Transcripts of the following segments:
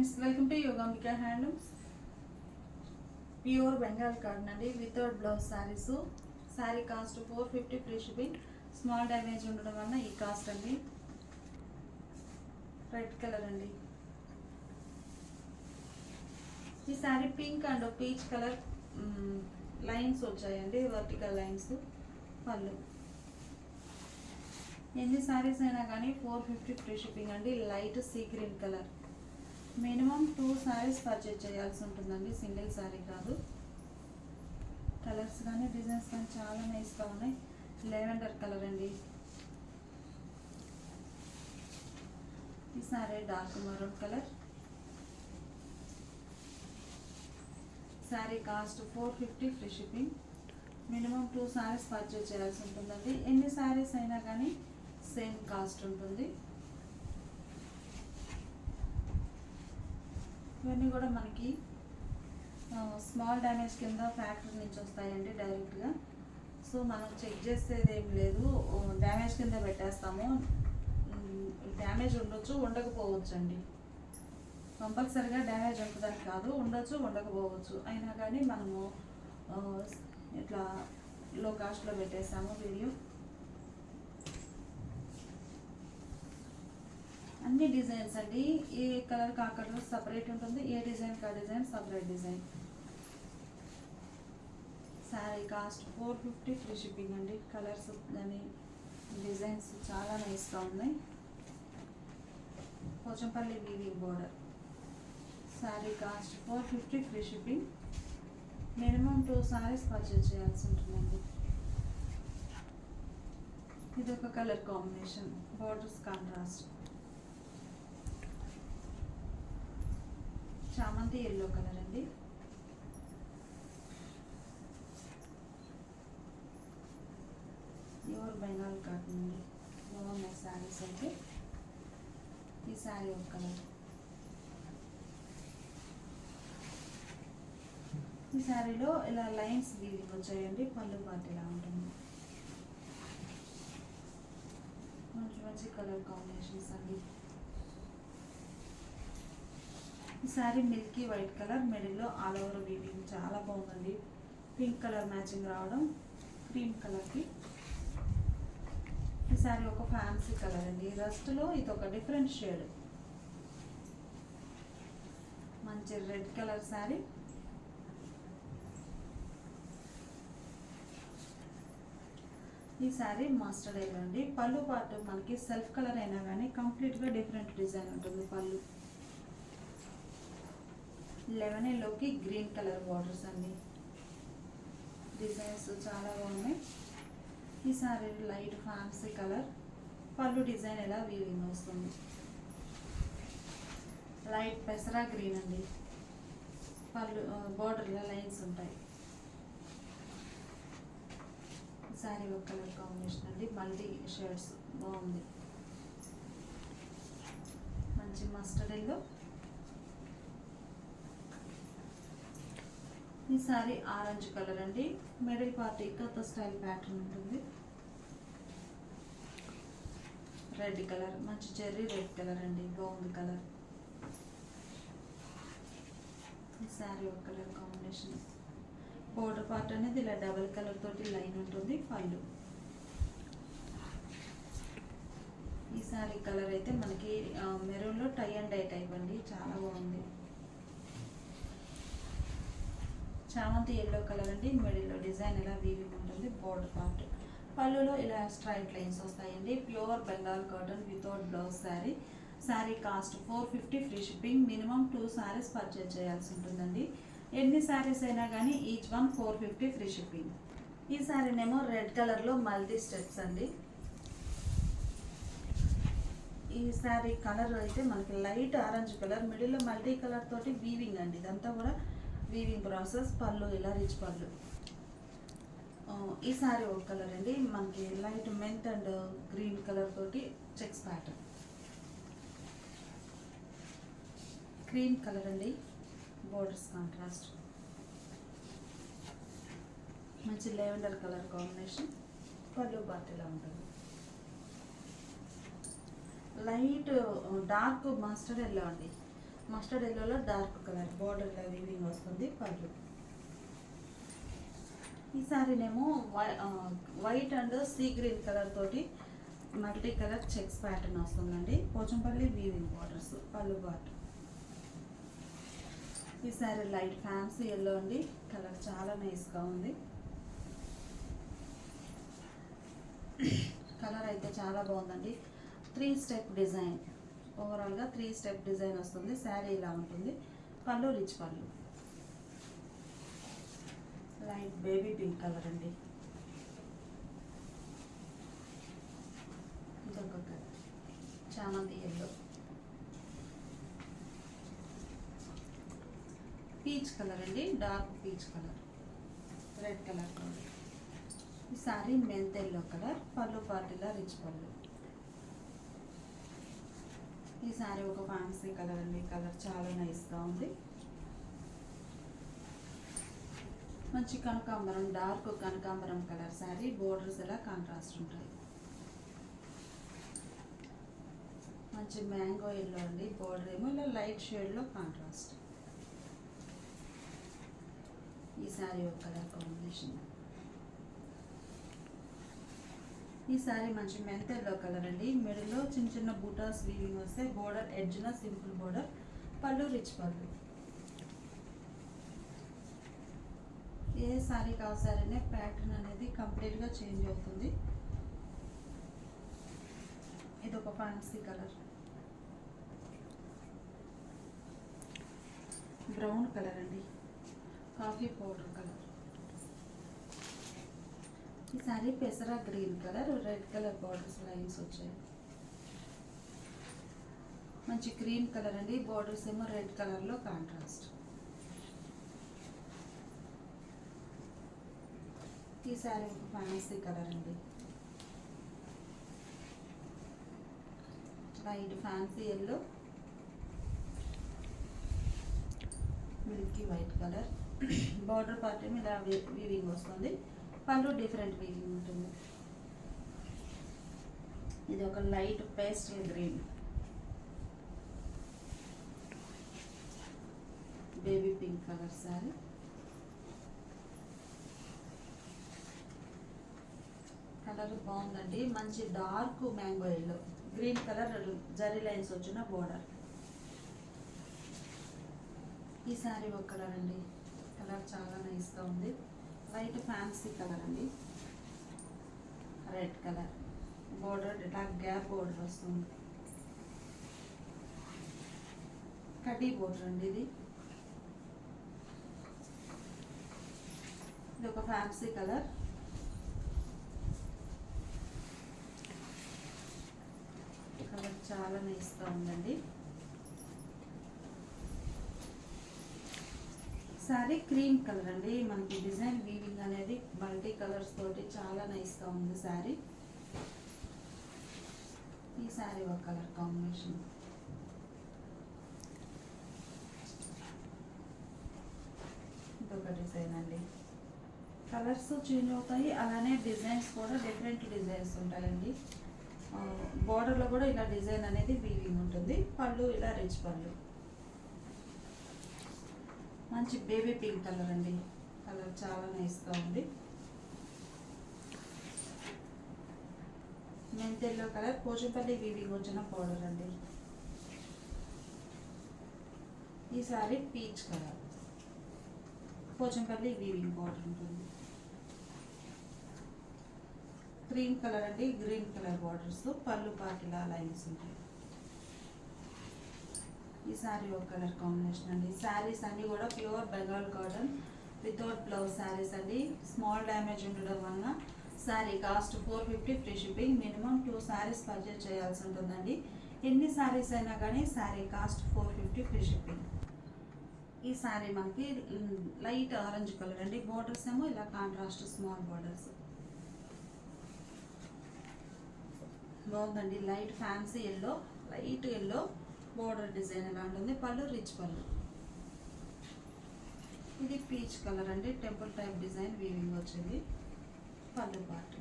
Friends welcome to Yogambika handlooms pure Bengal cotton అండి without blouse saris sari cost four fifty free shipping small damage ఉండడం వలన ఈ cost అండి red colour అండి ఈ sari pink and peach colour lines వచ్చాయండి vertical lines పళ్ళు. ఎన్ని శారీస్ అయినా కానీ ఫోర్ ఫిఫ్టీ ఫ్రీ షిప్పింగ్ అండి light sea green colour minimum two saris purchase చేయాల్సి ఉంటుందండి సింగిల్ శారీ కాదు. కలర్స్ కానీ డిజైన్స్ కానీ చాలా నైస్గా ఉన్నాయి. లెవెండర్ కలర్ అండి. ఈ sari dark maroon colour sari cost four fifty free shipping minimum two saris purchase చేయాల్సి ఉంటుందండి. ఎన్ని శారీస్ అయినా కానీ సేమ్ కాస్ట్ ఉంటుంది. ఇవన్నీ కూడా మనకి స్మాల్ డ్యామేజ్ కింద ఫ్యాక్టరీ నుంచి వస్తాయండి డైరెక్ట్గా సో మనం చెక్ చేసేది ఏం లేదు. డ్యామేజ్ కింద పెట్టేస్తాము. డ్యామేజ్ ఉండొచ్చు ఉండకపోవచ్చు అండి కంపల్సరిగా డ్యామేజ్ ఉంటుందని కాదు ఉండొచ్చు ఉండకపోవచ్చు. అయినా కానీ మనము ఇట్లా లో కాస్ట్లో పెట్టేసాము వీడియో అన్ని డిజైన్స్ అండి. ఏ కలర్ కా కలర్ సపరేట్ ఉంటుంది. ఏ డిజైన్ కా design separate design. Sari cost four fifty free shipping అండి. కలర్స్ కానీ డిజైన్స్ చాలా నైస్గా ఉన్నాయి. Pochampally weaving border. Sari cost four fifty free shipping. Minimum two saris purchase చేయాల్సి ఉంటుందండి. ఇది ఒక కలర్ కాంబినేషన్. Borders contrast. చామంతి ఎల్లో కలర్ అండి. ప్యూర్ బెంగాల్ కాటన్ అండి. బాగున్నాయి శారీస్ అయితే ఈ శారీ ఒక కలర్ ఈ శారీలో ఇలా లైన్స్ వీవింగ్ వచ్చాయండి. పళ్ళు పాటు ఇలా ఉంటుంది. మంచి మంచి కలర్ కాంబినేషన్స్ అండి. ఈ శారీ మిల్కీ వైట్ కలర్ మిడిల్లో ఆల్ ఓవర్ వీవింగ్. చాలా బాగుందండి. పింక్ కలర్ మ్యాచింగ్ రావడం క్రీమ్ కలర్కి. ఈ శారీ ఒక ఫ్యాన్సీ కలర్ అండి. రస్ట్లో ఇది ఒక డిఫరెంట్ షేడ్. మంచి రెడ్ కలర్ శారీ. ఈ శారీ మాస్టర్ ఎల్లో అండి. పళ్ళు పాటు మనకి సెల్ఫ్ కలర్ అయినా కానీ కంప్లీట్గా డిఫరెంట్ డిజైన్ ఉంటుంది పళ్ళు. లెవెన్ ఎల్లోకి గ్రీన్ కలర్ బార్డర్స్ అండి. డిజైన్స్ చాలా బాగున్నాయి. ఈ సారీ లైట్ ఫ్యాన్సీ కలర్. పళ్ళు డిజైన్ ఎలా వీవింగ్ వస్తుంది? లైట్ పెసరా గ్రీన్ అండి. పళ్ళు బార్డర్లో లైన్స్ ఉంటాయి. శారీ ఒక కలర్ కాంబినేషన్ అండి. మల్టీ షేడ్స్ బాగుంది. మంచి మస్టర్డ్ ఎల్లో. ఈ సారీ ఆరెంజ్ కలర్ అండి. మిడిల్ పార్ట్ కొత్త స్టైల్ ప్యాటర్న్ ఉంటుంది. రెడ్ కలర్ మంచి చెర్రీ రెడ్ కలర్ అండి బాగుంది కలర్. ఈ సారీ ఒక కలర్ కాంబినేషన్. బోర్డర్ పార్ట్ అనేది ఇలా డబల్ కలర్ తోటి లైన్ ఉంటుంది పళ్ళు. ఈ సారీ కలర్ అయితే మనకి మెరూన్లో టై అండ్ డై టైప్ అండి చాలా బాగుంది. చామంతి ఎల్లో కలర్ అండి మిడిల్లో డిజైన్ ఇలా వీవింగ్ ఉంటుంది బోర్డర్ పార్ట్. పళ్ళులో ఇలా స్ట్రైట్ లైన్స్ వస్తాయండి. Pure Bengal cotton without blouse sari. Sari cost four fifty free shipping. Minimum two saris purchase చేయాల్సి ఉంటుందండి. ఎన్ని శారీస్ అయినా కానీ each one four fifty free shipping. ఈ శారీనేమో రెడ్ కలర్లో మల్టీ స్టెప్స్ అండి. ఈ శారీ కలర్ అయితే మనకి లైట్ ఆరెంజ్ కలర్ మిడిల్లో మల్టీ కలర్ తోటి వీవింగ్ అండి. ఇదంతా కూడా వీవింగ్ ప్రాసెస్ పళ్ళు ఇలా రిచ్ పళ్ళు. ఈ సారీ ఒక కలర్ అండి. మనకి light mint and green colour తోటి చెక్స్ ప్యాటర్న్ క్రీమ్ కలర్ అండి. బోర్డర్స్ కాంట్రాస్ట్ మంచి లెవెండర్ కలర్ కాంబినేషన్ పళ్ళు బాటిలా ఉంటుంది. లైట్ డార్క్ మస్టర్డ్ ఎల్లో అండి? మస్టర్డ్ ఎల్లోలో డార్క్ కలర్ బార్డర్ వీవింగ్ వస్తుంది పళ్ళు. ఈ సారీనేమో why- white and sea green colour తోటి మల్టీ కలర్ చెక్స్ ప్యాటర్న్ వస్తుందండి. పోచంపల్లి వీవింగ్ బార్డర్స్ పళ్ళు బార్డర్. ఈ సారీ లైట్ ఫ్యాన్సీ ఎల్లో అండి. కలర్ చాలా నైస్గా ఉంది. కలర్ అయితే చాలా బాగుందండి. Three step design. ఓవరాల్గా త్రీ స్టెప్ డిజైన్ వస్తుంది. శారీ ఇలా ఉంటుంది. పళ్ళు రిచ్ పళ్ళు. లైట్ బేబీ పింక్ కలర్ అండి. ఇదొక కలర్ చామంతి ఎల్లో పీచ్ కలర్ అండి. Dark peach colour red colour colour ఈ సారీ మెంత్ ఎల్లో కలర్ పళ్ళు పార్టీలా రిచ్ పళ్ళు. ఈ సారీ ఒక ఫ్యాన్సీ కలర్ అండి. కలర్ చాలా నైస్గా ఉంది. మంచి కనకాంబరం డార్క్ కనకాంబరం కలర్ శారీ బోర్డర్స్ ఎలా కాంట్రాస్ట్ ఉంటాయి? మంచి మ్యాంగో ఎల్లో అండి. బోర్డర్ ఏమో ఇలా లైట్ షేడ్లో కాంట్రాస్ట్ ఈ శారీ ఒక కలర్ కాంబినేషన్ ఈ శారీ మంచి మెంత్ ఎల్లో కలర్ అండి మిడిల్లో చిన్న చిన్న బూటాస్ వీవింగ్ వస్తే బోర్డర్ ఎడ్జ్న సింపుల్ బోర్డర్ పళ్ళు రిచ్ పళ్ళు. ఏ సారీ కావు ప్యాటర్న్ అనేది కంప్లీట్గా చేంజ్ అవుతుంది. ఇది ఒక ఫ్యాన్సీ కలర్. బ్రౌన్ కలర్ అండి. Coffee powder colour. Sorry పెసరా green colour red colour borders lines వచ్చాయి. మంచి క్రీమ్ కలర్ అండి. బార్డర్స్ ఏమో రెడ్ కలర్లో కాంట్రాస్ట్ ఈ శారీ ఒక ఫ్యాన్సీ కలర్ అండి. Light fancy yellow milky white colour. Border part ఏమో ఇలా వీవింగ్ వస్తుంది. పళ్ళు డిఫరెంట్ ఫీలింగ్ ఉంటుంది. ఇది ఒక light pastel green baby pink colour sari colour బాగుందండి. మంచి dark mango yellow green colour zari lines వచ్చిన బోర్డర్ ఈ సారీ ఒక కలర్ అండి. కలర్ చాలా నైస్గా ఉంది. లైట్ ఫ్యాన్సీ కలర్ అండి. Red colour. బోర్డర్ ఇట్లా గ్యాప్ బోర్డర్ వస్తుంది. కడ్డీ బోర్డర్ అండి ఇది. ఇది ఒక ఫ్యాన్సీ కలర్. కలర్ చాలా నేస్తూ ఉందండి. సారీ క్రీమ్ కలర్ అండి. మనకి డిజైన్ వీవింగ్ అనేది మల్టీ కలర్స్ తోటి చాలా నైస్గా ఉంది శారీ. ఈ శారీ ఒక కలర్ కాంబినేషన్. ఇదొక డిజైన్ అండి. కలర్స్ చేంజ్ అవుతాయి. అలానే డిజైన్స్ కూడా డిఫరెంట్ డిజైన్స్ ఉంటాయండి. బోర్డర్లో కూడా ఇలా డిజైన్ అనేది వీవింగ్ ఉంటుంది. పళ్ళు ఇలా రిచ్ పళ్ళు. మంచి బేబీ పింక్ కలర్ అండి. కలర్ చాలా నైస్గా ఉంది. మెంతెల్లో కలర్ పోచంపల్లి వీవింగ్ వచ్చిన పౌడర్ అండి. ఈసారి పీచ్ కలర్. పోచంపల్లి వీవింగ్ పౌడర్ ఉంటుంది. క్రీమ్ కలర్ అండి గ్రీన్ కలర్ బార్డర్స్ పళ్ళు పాటిలా లైన్స్ ఉంటాయి. ఈ శారీ ఒక కలర్ కాంబినేషన్ అండి. శారీస్ అన్నీ కూడా pure Bengal cotton without blouse saris అండి. స్మాల్ డ్యామేజ్ ఉండడం వలన sari cost four fifty free shipping. Minimum two saris purchase చేయాల్సి ఉంటుందండి. ఎన్ని శారీస్ అయినా కానీ sari cost four fifty free shipping. ఈ శారీ మనకి లైట్ ఆరెంజ్ కలర్ అండి. బార్డర్స్ ఏమో ఇలా కాంట్రాస్ట్ స్మాల్ బార్డర్స్. బాగుందండి. Light fancy yellow light yellow. Border design ఎలా ఉంటుంది పళ్ళు రిచ్ పళ్ళు. ఇది పీచ్ కలర్ అండి. టెంపుల్ టైప్ డిజైన్ వీవింగ్ వచ్చింది. పళ్ళు పార్ట్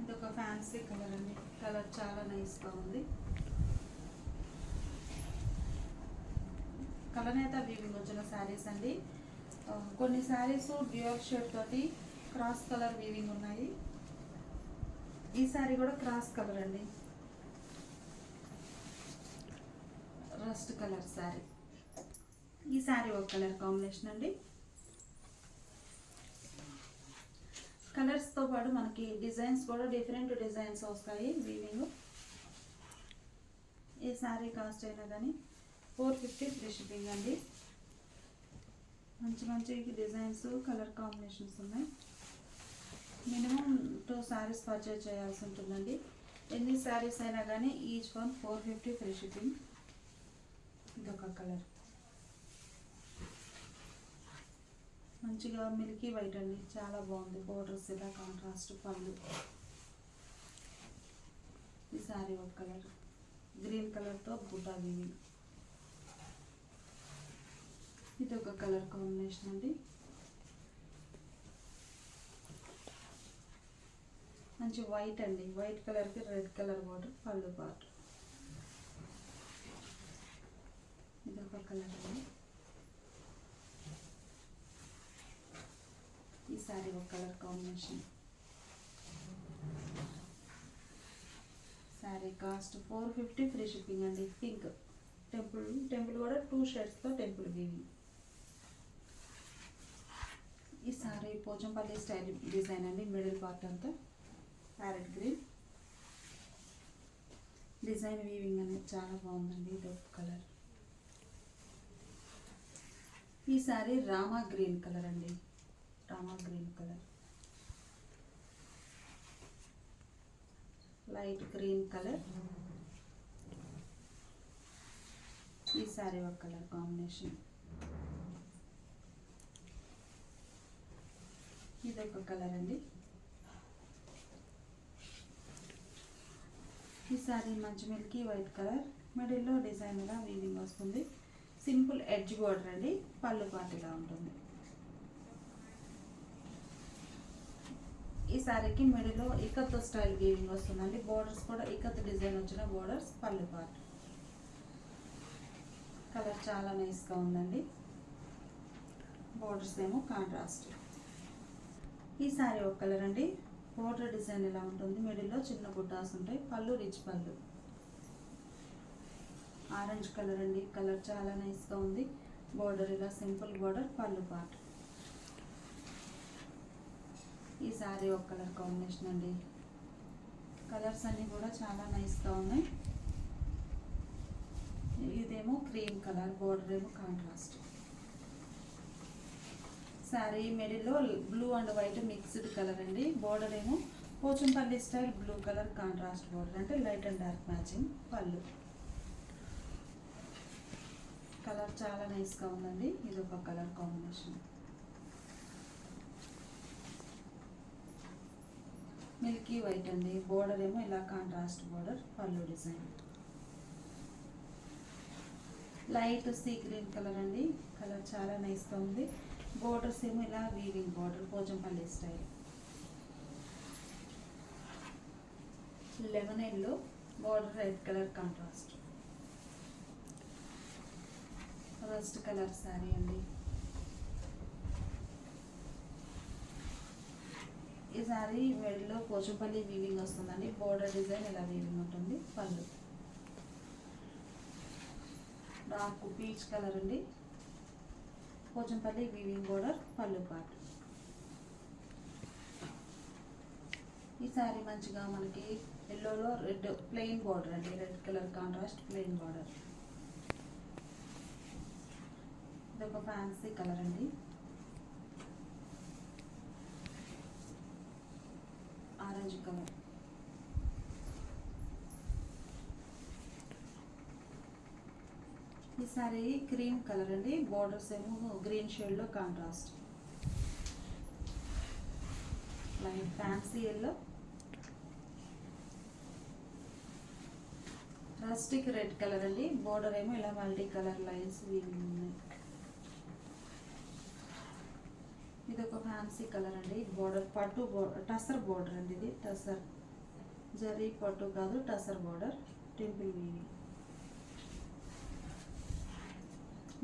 ఇది ఒక ఫ్యాన్సీ కలర్ అండి. కలర్ చాలా నైస్గా ఉంది. కలనేత వీవింగ్ వచ్చిన శారీస్ అండి. కొన్ని శారీస్ డ్యూయల్ షేడ్ తోటి క్రాస్ కలర్ వీవింగ్ ఉన్నాయి. ఈ శారీ కూడా క్రాస్ కలర్ అండి. ఫస్ట్ కలర్ శారీ ఈ శారీ ఒక కలర్ కాంబినేషన్ అండి. కలర్స్తో పాటు మనకి డిజైన్స్ కూడా డిఫరెంట్ డిజైన్స్ వస్తాయి వీవింగ్. ఈ శారీ కాస్ట్ అయినా కానీ ఫోర్ ఫిఫ్టీ ఫ్రీ షిప్పింగ్ అండి. మంచి మంచి డిజైన్స్ కలర్ కాంబినేషన్స్ ఉన్నాయి. మినిమం టూ శారీస్ పర్చేజ్ చేయాల్సి ఉంటుందండి. ఎన్ని శారీస్ అయినా కానీ each one four fifty free shipping. ఇదొక కలర్ మంచిగా మిల్కీ వైట్ అండి చాలా బాగుంది. బోర్డర్స్ ఇలా కాంట్రాస్ట్ పళ్ళు. ఈ సారీ ఒక కలర్. గ్రీన్ కలర్తో బుటా వీవింగ్ ఇది ఒక కలర్ కాంబినేషన్ అండి. మంచి వైట్ అండి. వైట్ కలర్కి రెడ్ కలర్ బార్డర్ పళ్ళు బార్డర్ ఇది ఈసారి కలర్ ఈ సారీ ఒక colour combination. Sari cost four fifty free shipping అండి. పింక్. టెంపుల్ టెంపుల్ కూడా టూ షర్ట్స్తో టెంపుల్ వీవింగ్ ఈ సారీ పోచంపల్లి స్టైల్ డిజైన్ అండి. మిడిల్ పార్ట్ అంతా ప్యారెట్ గ్రీన్. డిజైన్ వీవింగ్ అనేది చాలా బాగుందండి. డబ్బు కలర్. ఈ సారీ రామా గ్రీన్ కలర్ అండి. Rama green colour. Light green colour. ఈ సారీ ఒక కలర్ కాంబినేషన్. ఇది ఒక కలర్ అండి. ఈ సారీ మంచి మిల్కీ వైట్ కలర్. మిడిల్లో డిజైన్గా వీవింగ్ వస్తుంది. సింపుల్ ఎడ్జ్ బోర్డర్ అండి. పళ్ళు పాటిలా ఉంటుంది. ఈ శారీకి మిడిలో ఇకత్ స్టైల్ వీవింగ్ వస్తుందండి. బోర్డర్స్ కూడా ఇకత్ డిజైన్ వచ్చిన బోర్డర్స్ పళ్ళు పార్ట్ కలర్ చాలా నైస్గా ఉందండి. బోర్డర్స్ ఏమో కాంట్రాస్ట్. ఈ శారీ ఒక కలర్ అండి. బోర్డర్ డిజైన్ ఇలా ఉంటుంది? మిడిల్లో చిన్న బుట్టాస్ ఉంటాయి. పళ్ళు రిచ్ పళ్ళు. ఆరెంజ్ కలర్ అండి. కలర్ చాలా నైస్గా ఉంది. బోర్డర్ ఇలా సింపుల్ బోర్డర్ పళ్ళు పాట ఈ సారీ ఒక కలర్ కాంబినేషన్ అండి. కలర్స్ అన్నీ కూడా చాలా నైస్గా ఉన్నాయి. ఇదేమో క్రీమ్ కలర్ బోర్డర్ ఏమో కాంట్రాస్ట్ శారీ మిడిల్లో blue and white mixed colour అండి. బోర్డర్ ఏమో Pochampally style blue colour contrast border అంటే లైట్ అండ్ డార్క్ మ్యాచింగ్ పళ్ళు. కలర్ చాలా నైస్గా ఉందండి. ఇది ఒక కలర్ కాంబినేషన్. మిల్కీ వైట్ అండి. బోర్డర్ ఏమో ఇలా కాంట్రాస్ట్ బోర్డర్ పళ్ళు design. Light sea green colour అండి. కలర్ చాలా నైస్గా ఉంది. బోర్డర్స్ ఏమో ఇలా weaving border Pochampally style. Lemon yellow border red colour contrast. Contrast colour sari అండి. ఈ శారీ మెడలో పోచంపల్లి వీవింగ్ వస్తుందండి. బోర్డర్ డిజైన్ ఇలా వీవింగ్ ఉంటుంది? పళ్ళు. డార్క్ పీచ్ కలర్ అండి. పోచంపల్లి వీవింగ్ బోర్డర్ పళ్ళు పాటు ఈ శారీ మంచిగా మనకి ఎల్లోలో రెడ్ ప్లెయిన్ బార్డర్ అండి. Red colour contrast plain border ఇది ఒక ఫ్యాన్సీ కలర్ అండి. ఆరెంజ్ కలర్ ఈ సారీ క్రీమ్ కలర్ అండి. బోర్డర్స్ ఏమో గ్రీన్ షేడ్లో contrast light fancy yellow rustic red colour అండి. బోర్డర్ ఏమో ఇలా మల్టీ కలర్ లైన్స్ ఉన్నాయి ఇది ఒక ఫ్యాన్సీ కలర్ అండి బోర్డర్ పట్టు టసర్ బోర్డర్ అండి ఇది. టసర్ జరీ పట్టు కాదు టసర్ బోర్డర్ టెంపుల్ వీవి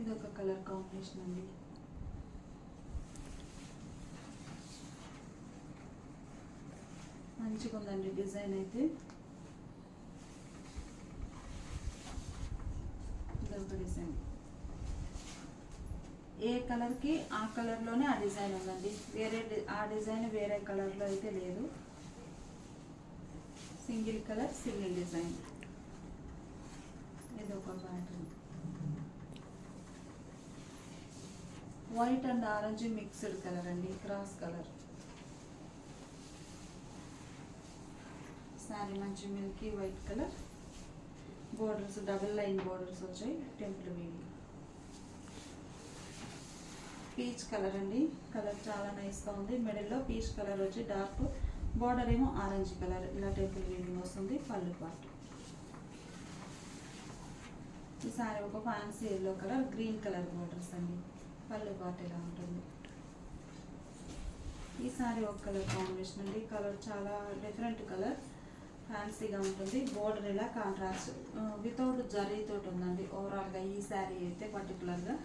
ఇది ఒక కలర్ కాంబినేషన్ అండి. మంచిగా ఉందండి డిజైన్ అయితే. ఇదొక డిజైన్. ఏ కలర్కి ఆ కలర్లోనే ఆ డిజైన్ ఉందండి. వేరే డి- ఆ డిజైన్ వేరే కలర్లో అయితే లేదు. సింగిల్ కలర్ సింగిల్ డిజైన్ ఇది ఒక pattern white and orange mixed colour అండి క్రాస్ కలర్ శారీ మంచి milky white colour borders double line borders వచ్చాయి టెంపుల్ వీవి పీచ్ కలర్ అండి. కలర్ చాలా నైస్గా ఉంది. మిడిల్లో పీచ్ కలర్ వచ్చి డార్క్ బార్డర్ ఏమో ఆరెంజ్ కలర్. ఇలా టెంపుల్ వీవింగ్ వస్తుంది. పళ్ళు పాటు. ఈ సారీ ఒక fancy yellow colour green colour borders అండి. పళ్ళు పాటు ఇలా ఉంటుంది. ఈ సారీ ఒక కలర్ కాంబినేషన్ అండి. కలర్ చాలా డిఫరెంట్ కలర్ ఫ్యాన్సీగా ఉంటుంది. బోర్డర్ ఇలా కాంట్రాస్ట్ వితౌట్ జరీతో ఉందండి. ఓవరాల్గా ఈ శారీ అయితే పర్టికులర్గా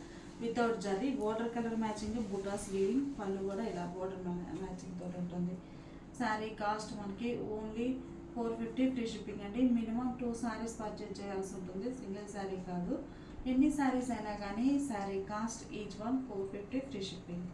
without zari border colour matching butas weaving పళ్ళు కూడా ఇలా బోర్డర్ మ్యాచింగ్ తోటి ఉంటుంది. శారీ కాస్ట్ మనకి only four fifty free shipping అండి. మినిమం టూ శారీస్ పర్చేజ్ చేయాల్సి ఉంటుంది. సింగిల్ శారీ కాదు. ఎన్ని శారీస్ అయినా కానీ sari cost each one four fifty free shipping